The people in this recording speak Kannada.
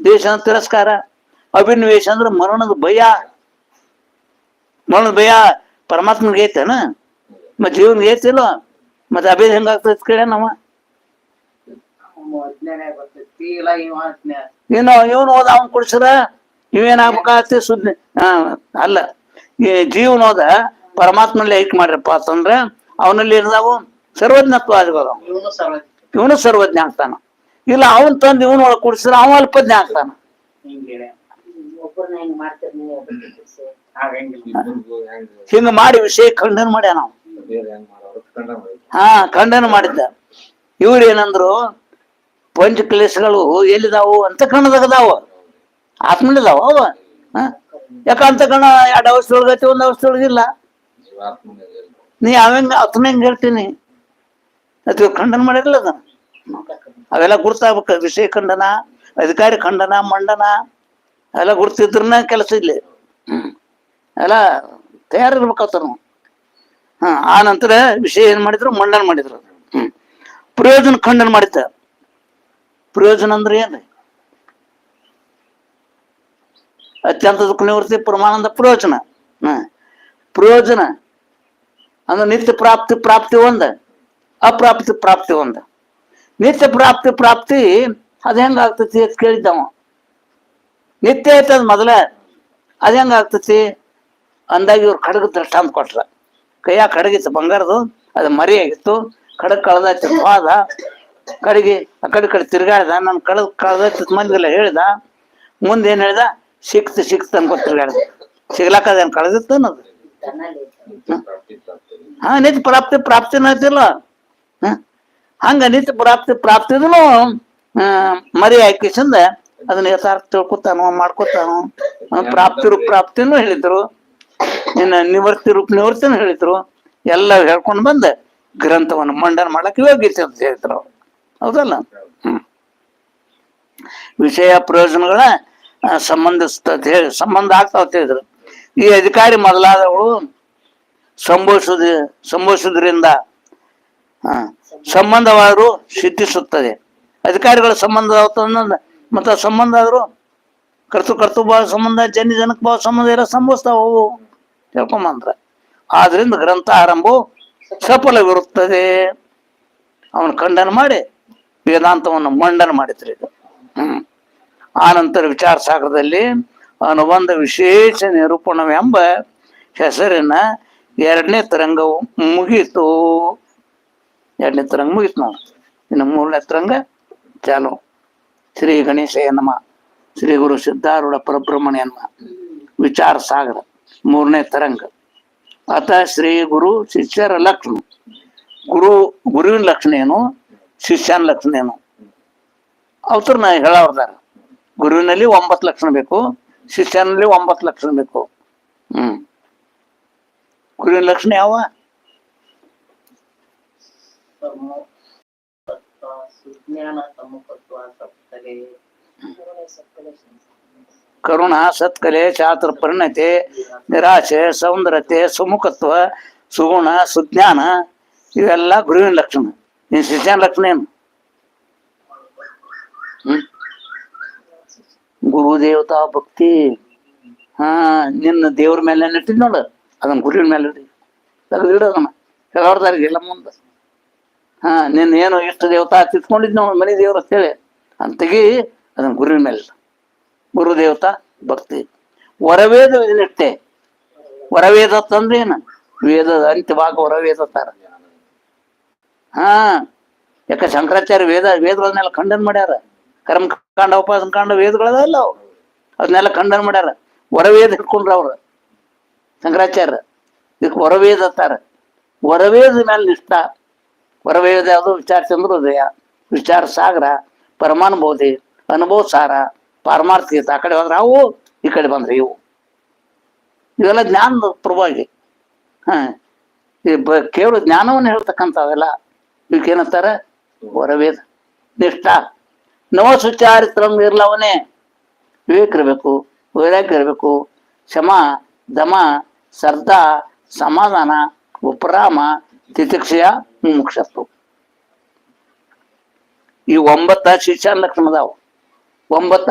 ದ್ವೇಷ ತಿರಸ್ಕಾರ. ಅಭಿನಿವೇಶ ಅಂದ್ರೆ ಮರಣದ ಭಯ. ಮರಣದ ಭಯ ಪರಮಾತ್ಮನಿಗೆ ಐತೇನ? ಮತ್ತೆ ಜೀವನ್ಗೆ ಐತಿಲ್ಲ? ಮತ್ತೆ ಅಭೇದ ಹೆಂಗಾಗ್ತದೆ ಕೇಳ ನಮ್ಮ ಇನ್ನು ಇವನು ಹೋದ ಅವನ್ ಕುಡಿಸ್ರ ಇವೇನಾಗ್ಬೇಕಾಗತ್ತೆ ಸುದ್ದಿ? ಹಾ ಅಲ್ಲ. ಈ ಜೀವನ ಹೋದ ಪರಮಾತ್ಮನಲ್ಲಿ ಐಕ್ ಮಾಡ್ರಪ್ಪ ಅಂತಂದ್ರ ಅವನಲ್ಲಿ ಇರ್ದಾವು ಸರ್ವಜ್ಞತ್ವ ಆಗ್ಬೋದು ಇವನು ಸರ್ವಜ್ಞ ಆಗ್ತಾನ ಇಲ್ಲ ಅವನ್ ತಂದು ಇವನ್ ಒಳಗ್ ಕುಡಿಸಿದ್ರೆ ಅವ ಅಲ್ಪಜ್ಞ ಆಗ್ತಾನ ಹಿಂಗೆ ಮಾಡಿ ವಿಷಯ ಖಂಡನ ಮಾಡ್ಯ ನಾವು ಹಾ ಖಂಡನ ಮಾಡಿದ್ದ. ಇವ್ರು ಏನಂದ್ರು ಪಂಚ ಕ್ಲೇಶಗಳು ಎಲ್ಲಿದಾವು ಅಂತ ಕಣ್ಣದಾಗದಾವ ಆತ್ಮಲಿದಾವ ಅವ? ಯಾಕಂತ ಯಾಕ ಅಂತ ಕಣ ಎರಡು ಅವಸ್ಥೆಯೊಳಗೈತಿ ಒಂದ್ ಅವಸ್ಥೆಯೊಳಗಿಲ್ಲ ನೀ ಅವಂಗ ಆತ್ಮ ಹೆಂಗ್ ಹೇಳ್ತೀನಿ? ಅದು ಖಂಡನ ಮಾಡಿರ್ಲಿಲ್ಲ ಅದ ಅವೆಲ್ಲ ಗುರ್ತಾಗ್ಬೇಕು. ವಿಷಯ ಖಂಡನ, ಅಧಿಕಾರಿ ಖಂಡನ, ಮಂಡನ, ಅವೆಲ್ಲ ಗುರ್ತಿದ್ರನ್ನ ಕೆಲಸ ಇಲ್ಲಿ. ಹ್ಮ್. ಎಲ್ಲ ತಯಾರಿರ್ಬೇಕಾಗ್ತಾರ ನಾವು. ಹಾ ಆ ನಂತರ ವಿಷಯ ಏನ್ ಮಾಡಿದ್ರು? ಮಂಡನ ಮಾಡಿದ್ರು. ಹ್ಮ್. ಪ್ರಯೋಜನ ಖಂಡನ ಮಾಡಿದ್ದ. ಪ್ರಯೋಜನ ಅಂದ್ರೆ ಏನ್ರಿ? ಅತ್ಯಂತ ದುಃಖ ನಿವೃತ್ತಿ ಪರಮಾನಂದ ಪ್ರಯೋಜನ. ಹ ಪ್ರಯೋಜನ ಅಂದ್ರೆ ನಿತ್ಯ ಪ್ರಾಪ್ತಿ ಪ್ರಾಪ್ತಿ ಒಂದ, ಅಪ್ರಾಪ್ತಿ, ಪ್ರಾಪ್ತಿ ಒಂದ. ನಿತ್ಯ ಪ್ರಾಪ್ತಿ ಪ್ರಾಪ್ತಿ ಅದು ಹೆಂಗಾಗ್ತತಿ ಅಂತ ಕೇಳಿದ್ದವ. ನಿತ್ಯ ಐತದ ಮೊದಲ ಅದು ಹೆಂಗಾಗ್ತತಿ? ಅಂದಾಗ ಇವ್ರು ಖಡ್ಗ ದೃಷ್ಟಾಂತ ಕೊಟ್ರ. ಕೈಯಾಗ ಕಡಗಿತ್ತು ಬಂಗಾರದು ಅದು ಮರಿ ಆಗಿತ್ತು. ಕಡಗ್ ಕಳ್ದಾಯ್ತು ಹೋದ ಕಡೆಗೆ ಆ ಕಡೆ ಕಡೆ ತಿರ್ಗಾಡ್ದ. ನನ್ ಕಳೆದ ಕಳ್ದಾಯ್ತು ಮಂದಿಗೆಲ್ಲ ಹೇಳ್ದ. ಮುಂದೆ ಏನು ಹೇಳ್ದ? ಸಿಕ್ತು ಸಿಕ್ತು ಅನ್ಕೊಂಡು ತಿರ್ಗಾಡ್ದ. ಸಿಗ್ಲಾಕ ಅದೇನ್ ಕಳೆದಿತ್ತು ಅನ್ನೋದು. ಹಾ ನಿತ್ಯ ಪ್ರಾಪ್ತಿ ಪ್ರಾಪ್ತಿನ ಐತಿಲ್ಲ. ಹ? ಹಂಗ ನಿತ್ಯ ಪ್ರಾಪ್ತಿ, ಪ್ರಾಪ್ತಿದನು ಮರಿ ಹಾಕಿಸಿಂದ ಅದನ್ನ ಯಥಾರ್ಥ ತಿಳ್ಕೊತಾನು, ಮಾಡ್ಕೊತಾನು ಪ್ರಾಪ್ತಿ ರೂಪ ಪ್ರಾಪ್ತಿನೂ ಹೇಳಿದ್ರು. ಇನ್ನ ನಿವೃತ್ತಿ ರೂಪ ನಿವೃತ್ತಿನೂ ಹೇಳಿದ್ರು. ಎಲ್ಲ ಹೇಳ್ಕೊಂಡು ಬಂದ ಗ್ರಂಥವನ್ನು ಮಂಡನ ಮಾಡಕ್ಕೆ ಯೋಗ್ಯತೆ ಅಂತ ಹೇಳಿದ್ರು ಅವ್ರು. ಹೌದಲ್ಲ? ವಿಷಯ ಪ್ರಯೋಜನಗಳ ಸಂಬಂಧಿಸ್ತದ ಹೇಳಿ, ಸಂಬಂಧ ಆಗ್ತಾವ ಹೇಳಿದ್ರು. ಈ ಅಧಿಕಾರಿ ಮೊದಲಾದವಳು ಸಂಭವಿಸುದ ಸಂಭವಿಸುವುದರಿಂದ ಸಂಬಂಧವಾದರೂ ಸಿದ್ಧಿಸುತ್ತದೆ. ಅಧಿಕಾರಿಗಳ ಸಂಬಂಧ ಮತ್ತು ಸಂಬಂಧ ಆದರೂ ಕರ್ತು ಕರ್ತು ಭಾವ ಸಂಬಂಧ, ಜನ ಜನಕ್ಕೆ ಭಾವ ಸಂಬಂಧ ಎಲ್ಲ ಸಂಭವಿಸ್ತಾವ ತಿಳ್ಕೊಂಬಂದ್ರ ಆದ್ರಿಂದ ಗ್ರಂಥ ಆರಂಭವು ಸಫಲವಿರುತ್ತದೆ. ಅವನು ಖಂಡನ ಮಾಡಿ ವೇದಾಂತವನ್ನು ಮಂಡನ ಮಾಡಿದ್ರು ಇದು. ಹ್ಮ್. ಆನಂತರ ವಿಚಾರ ಸಾಗರದಲ್ಲಿ ಅನುಬಂಧ ವಿಶೇಷ ನಿರೂಪಣವೆಂಬ ಹೆಸರಿನ ಎರಡನೇ ತರಂಗವು ಮುಗೀತು ಎರಡನೇ ತರಂಗ ಮುಗೀತು ನಾವು ಇನ್ನು ಮೂರನೇ ತರಂಗ ಚಾಲು. ಶ್ರೀ ಗಣೇಶಯ್ಯ ನಮ. ಶ್ರೀ ಗುರು ಸಿದ್ಧಾರೂಢ ಪರಬ್ರಹ್ಮಣ್ಯ ನಮ ವಿಚಾರ ಸಾಗರ. ಮೂರನೇ ತರಂಗ. ಆತ ಶ್ರೀ ಗುರು ಶಿಷ್ಯರ ಲಕ್ಷಣ. ಗುರು, ಗುರುವಿನ ಲಕ್ಷಣ ಏನು? ಶಿಷ್ಯನ ಲಕ್ಷಣ ಏನು? ಅವ್ರನ್ನ ಹೇಳವ್ರದಾರ ಗುರುವಿನಲ್ಲಿ ಒಂಬತ್ತು ಲಕ್ಷಣ ಬೇಕು, ಶಿಷ್ಯನಲ್ಲಿ ಒಂಬತ್ತು ಲಕ್ಷಣ ಬೇಕು. ಹ್ಮ್. ಗುರುವಿನ ಲಕ್ಷಣ ಯಾವ? ತಮ್ಮ ತತ್ವ ಸುಜ್ಞಾನ ತಮ್ಮಕತ್ವ ಸಪ್ತಲೆ ಕರುಣ ಸತ್ಕಲೆ ಚಾತುರ್ ಪರಿಣತೆ, ನಿರಾಶೆ, ಸೌಂದರ್ಯತೆ, ಸುಮುಖತ್ವ, ಸುಗುಣ, ಸುಜ್ಞಾನ, ಇವೆಲ್ಲ ಗುರುವಿನ ಲಕ್ಷಣ. ನಿನ್ ಶಿಷ್ಯನ ಲಕ್ಷಣ ಏನು? ಗುರು ದೇವತಾ ಭಕ್ತಿ. ಹಾ, ನಿನ್ನ ದೇವ್ರ ಮೇಲೆ ನೆಟ್ಟಿದ್ ನೋಡು. ಅದನ್ನ ಗುರುವಿನ ಮೇಲೆ ಇಡಿ. ತೆಗೆದು ಇಡು ಅದನ್ನ ಎಲ್ಲ ಮುಂದೆ. ಹಾ ನಿನ್ನ ಏನು ಇಷ್ಟ ದೇವತಾ ತಿತ್ಕೊಂಡಿದ್ ನಾವು ಮನೆ ದೇವ್ರ ಅಂತ ತೆಗಿ, ಅದನ್ನ ಗುರುವಿನ ಮೇಲೆ. ಗುರು ದೇವತಾ, ಭಕ್ತಿ. ವರವೇದ ಇದನ್ನಿಟ್ಟೆ ವರವೇದ ತಂದ್ರೆ ಏನು? ವೇದದ ಅಂತ್ಯವಾಗ ವರವೇದ ತಾರ. ಹಾ, ಯಾಕ ಶಂಕರಾಚಾರ್ಯ ವೇದ, ವೇದಗಳನ್ನೆಲ್ಲ ಖಂಡನ ಮಾಡ್ಯಾರ? ಕರ್ಮ ಕಾಂಡ, ಉಪಾಸನ ಕಾಂಡ ವೇದಗಳದಲ್ಲ ಅವು? ಅದನ್ನೆಲ್ಲ ಖಂಡನ ಮಾಡ್ಯಾರ. ವರವೇದ ಹಿಡ್ಕೊಂಡ್ರ ಅವ್ರು. ಶಂಕರಾಚಾರ್ಯ. ಇದಕ್ಕೆ ವರವೇದ ತಾರ ವರವೇದ ಮೇಲೆ ನಿಷ್ಠ. ವರವೇದ ಯಾವುದು ವಿಚಾರ ಚಂದ್ರೋದಯ ವಿಚಾರ ಸಾಗರ ಪರಮಾನುಭೂತಿ ಅನುಭವ ಸಾರ, ಪಾರಮಾರ್ಥಿಕ ಆ ಕಡೆ ಹೋದ್ರೆ ಅವು, ಈ ಕಡೆ ಬಂದ್ರೆ ಇವು. ಇವೆಲ್ಲ ಜ್ಞಾನದ ಪ್ರಭಾಗಿ ಹಾ. ಕೇವಲ ಜ್ಞಾನವನ್ನು ಹೇಳ್ತಕ್ಕಂಥವೆಲ್ಲ. ಹೊರವೇದ ವರವೇದ. ನಿಷ್ಠ. ನವ ಸುಚಾರಿತ್ರಂ ಇರ್ಲವನೇ. ವಿವೇಕ ಇರಬೇಕು ವೈರಾಗ್ಯ ಇರಬೇಕು ಶಮ, ದಮ, ಸರ್ದಾ, ಸಮಾಧಾನ, ಉಪರಾಮ, ತಿತಿಕ್ಷಯ ಮುಕ್ಷತ್ವ ಈ ಒಂಬತ್ತ ಶಿಷ್ಯ ಲಕ್ಷಣ ಅದಾವ ಒಂಬತ್ತ